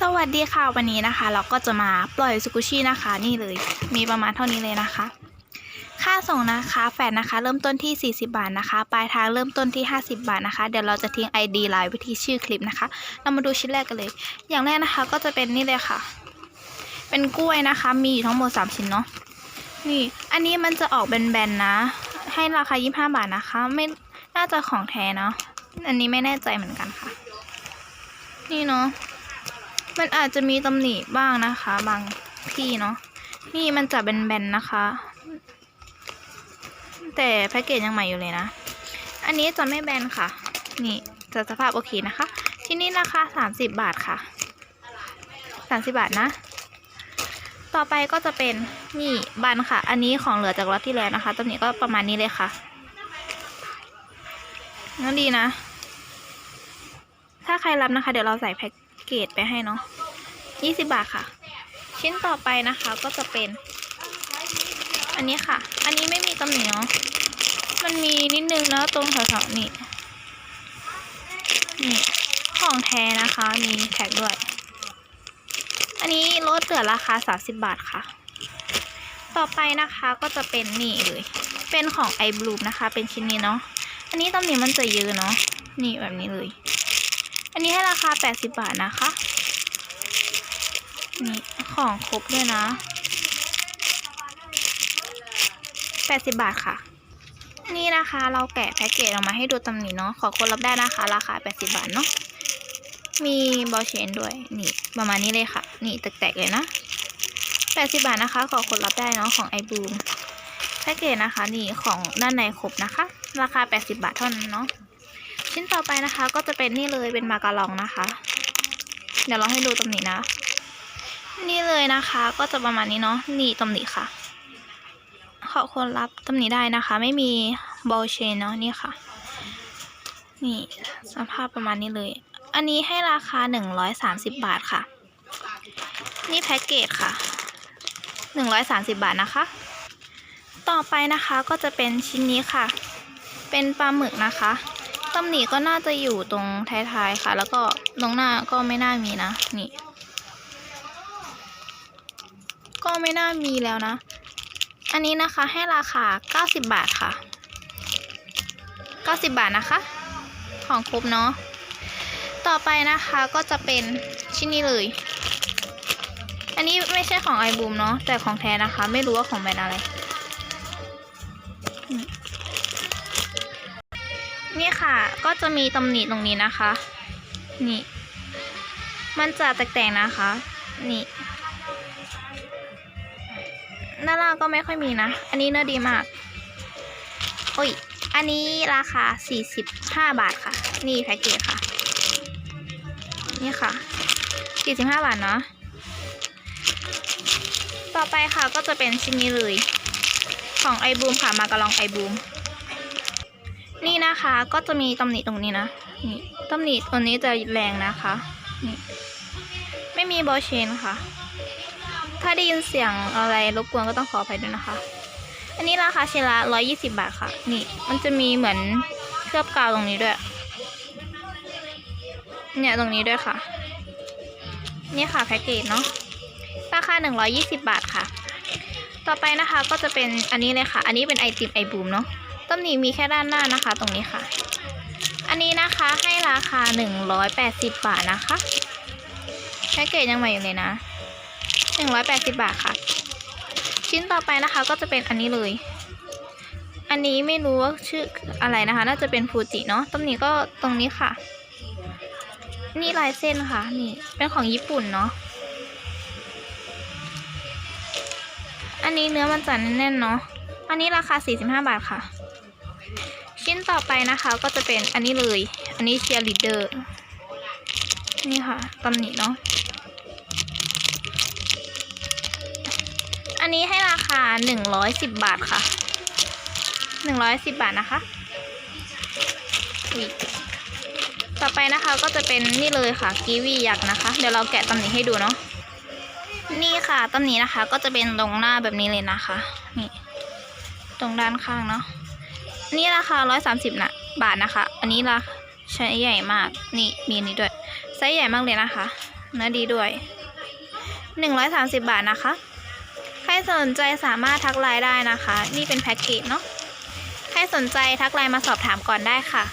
สวัสดีค่ะวันนี้นะคะ เราก็จะมาปล่อยสกุชี่นะคะ นี่เลย มีประมาณเท่านี้เลยนะคะ ค่าส่งนะคะแฟนนะคะ เริ่มต้นที่ 40 บาทนะคะ ปลายทางเริ่มต้นที่ 50 บาทนะคะ เดี๋ยวเราจะทิ้ง ID ไลน์ไว้ที่ชื่อคลิปนะคะ เรามาดูชิ้นแรกกันเลย อย่างแรกนะคะก็จะเป็นนี่เลยค่ะ เป็นกล้วยนะคะ มีอยู่ทั้งหมด 3 ชิ้นเนาะนี่ อันนี้มันจะออกแบนๆนะ ให้ราคา 25 บาทนะคะ ไม่น่าจะของแท้เนาะอันนี้ไม่แน่ใจเหมือนกันค่ะ นี่เนาะ มันอาจจะมีตำหนิบ้างนะคะ บางที่เนาะนี่มันจะแบนๆนะคะ แต่แพ็กเกจยังใหม่อยู่เลยนะ อันนี้จะไม่แบนค่ะ นี่จะสภาพโอเคนะคะ ที่นี่ราคาสามสิบบาทค่ะสามสิบาทนะ ต่อไปก็จะเป็นนี่บันค่ะ อันนี้ของเหลือจากล็อตที่แล้วนะคะตำหนิก็ประมาณนี้เลยค่ะนั่นดีนะ ถ้าใครรับนะคะ เดี๋ยวเราใส่แพ็ก เกจไปให้เนาะยี่สิบาทค่ะ ชิ้นต่อไปนะคะก็จะเป็น อันนี้ค่ะ อันนี้ไม่มีตำหนิเนาะมันมีนิดนึงนะตรงแถวๆนี่นี่ของแท้นะคะ มีแท็กด้วย อันนี้ลดเหลือราคา 30 บาทค่ะ ต่อไปนะคะก็จะเป็นนี่เลย เป็นของไอบลูมนะคะ เป็นชิ้นนี้เนาะ อันนี้ตำหนิมันจะเยอะเนาะ นี่แบบนี้เลย อันนี้ให้ราคา 80 บาทนะคะ นี่ของครบด้วยนะ 80 บาทค่ะ นี่นะคะเราแกะแพ็กเกจออกมาให้ดูตำหนิเนาะ ขอคนรับได้นะคะ ราคา 80 บาทเนาะ มีบอลเชนด้วย นี่ประมาณนี้เลยค่ะ นี่แตกๆเลยนะ 80 บาทนะคะ ขอคนรับได้เนาะของไอบูมแพ็กเกจนะคะ นี่ของด้านในครบนะคะ ราคา 80 บาทเท่านั้นเนาะ ชิ้นต่อไปนะคะ ก็จะเป็นนี่เลยเป็นมาการองนะคะ เดี๋ยวเราให้ดูตำหนินะ นี่เลยนะคะ ก็จะประมาณนี้เนาะนี่ตำหนิค่ะขอคนรับตำหนิได้นะคะ ไม่มีบอลเชนเนาะนี่ค่ะ นี่สภาพประมาณนี้เลย อันนี้ให้ราคา 130 บาทค่ะ นี่แพ็กเกจค่ะ 130 บาทนะคะ ต่อไปนะคะก็จะเป็นชิ้นนี้ค่ะ เป็นปลาหมึกนะคะ ตำหนิก็น่าจะอยู่ตรงท้ายๆค่ะ แล้วก็ตรงหน้าก็ไม่น่ามีนะ นี่ ก็ไม่น่ามีแล้วนะ อันนี้นะคะให้ราคา 90 บาทค่ะ 90 บาทนะคะ ของครบเนาะ ต่อไปนะคะก็จะเป็นชิ้นนี้เลย อันนี้ไม่ใช่ของไอบูมเนาะแต่ของแท้นะคะ ไม่รู้ว่าของแบรนด์อะไร นี่ค่ะ ก็จะมีตำหนิตรงนี้นะคะ นี่ มันจะแตกๆนะคะ นี่หน้าล่างก็ไม่ค่อยมีนะ อันนี้เนื้อดีมากโอ้ย อันนี้ราคา 45 บาทค่ะ นี่แพ็กเกจค่ะ นี่ค่ะ 45 บาทเนาะ ต่อไปค่ะก็จะเป็นชิ้นนี้เลย ของไอบูมค่ะ มากระลองไอบูม นะคะก็จะมีตำหนิตรงนี้นะนี่ตำหนิตัวนี้จะแรงนะคะนี่ไม่มีบอเชนค่ะ ถ้าได้ยินเสียงอะไรรบกวนก็ต้องขออภัยด้วยนะคะ อันนี้ราคาชิ้นละ120บาทค่ะ นี่มันจะมีเหมือนเคลือบกาวตรงนี้ด้วย เนี่ยตรงนี้ด้วยค่ะ นี่ค่ะแพ็กเกจเนาะราคา 120 บาทค่ะ ต่อไปนะคะก็จะเป็นอันนี้เลยค่ะ อันนี้เป็นไอติมไอบูมเนาะ ตำหนิมีแค่ด้านหน้านะคะตรงนี้ค่ะ อันนี้นะคะให้ราคา 180 บาทนะคะแพ็กเกจยังใหม่อยู่เลยนะ 180 บาทค่ะ ชิ้นต่อไปนะคะก็จะเป็นอันนี้เลย อันนี้ไม่รู้ว่าชื่ออะไรนะคะ น่าจะเป็นฟูจิเนาะตำหนิก็ตรงนี้ค่ะ นี่ลายเส้นค่ะ นี่เป็นของญี่ปุ่นเนาะอันนี้เนื้อมันจะแน่นๆเนาะ อันนี้ราคา 45 บาทค่ะ ชิ้นต่อไปนะคะก็จะเป็นอันนี้เลย อันนี้เชียร์ลีดเดอร์นี่ค่ะตำหนิเนาะอันนี้ให้ราคา 110 บาทค่ะ 110 บาทนะคะต่อไปนะคะก็จะเป็นนี่เลยค่ะกีวียักษ์นะคะ เดี๋ยวเราแกะตำหนิให้ดูเนาะนี่ค่ะตำหนินะคะก็จะเป็นตรงหน้าแบบนี้เลยนะคะ ตรงด้านข้างเนาะนี่ราคา130นะบาทนะคะ อันนี้ราคาใช้ใหญ่มากนี่มีอันนี้ด้วยไซส์ใหญ่มากเลยนะคะเนื้อดีด้วยหนึ่งร้อยสามสิบบาทนะคะ ใครสนใจสามารถทักไลน์ได้นะคะ นี่เป็นแพ็กเกจเนาะใครสนใจทักไลน์มาสอบถามก่อนได้ค่ะ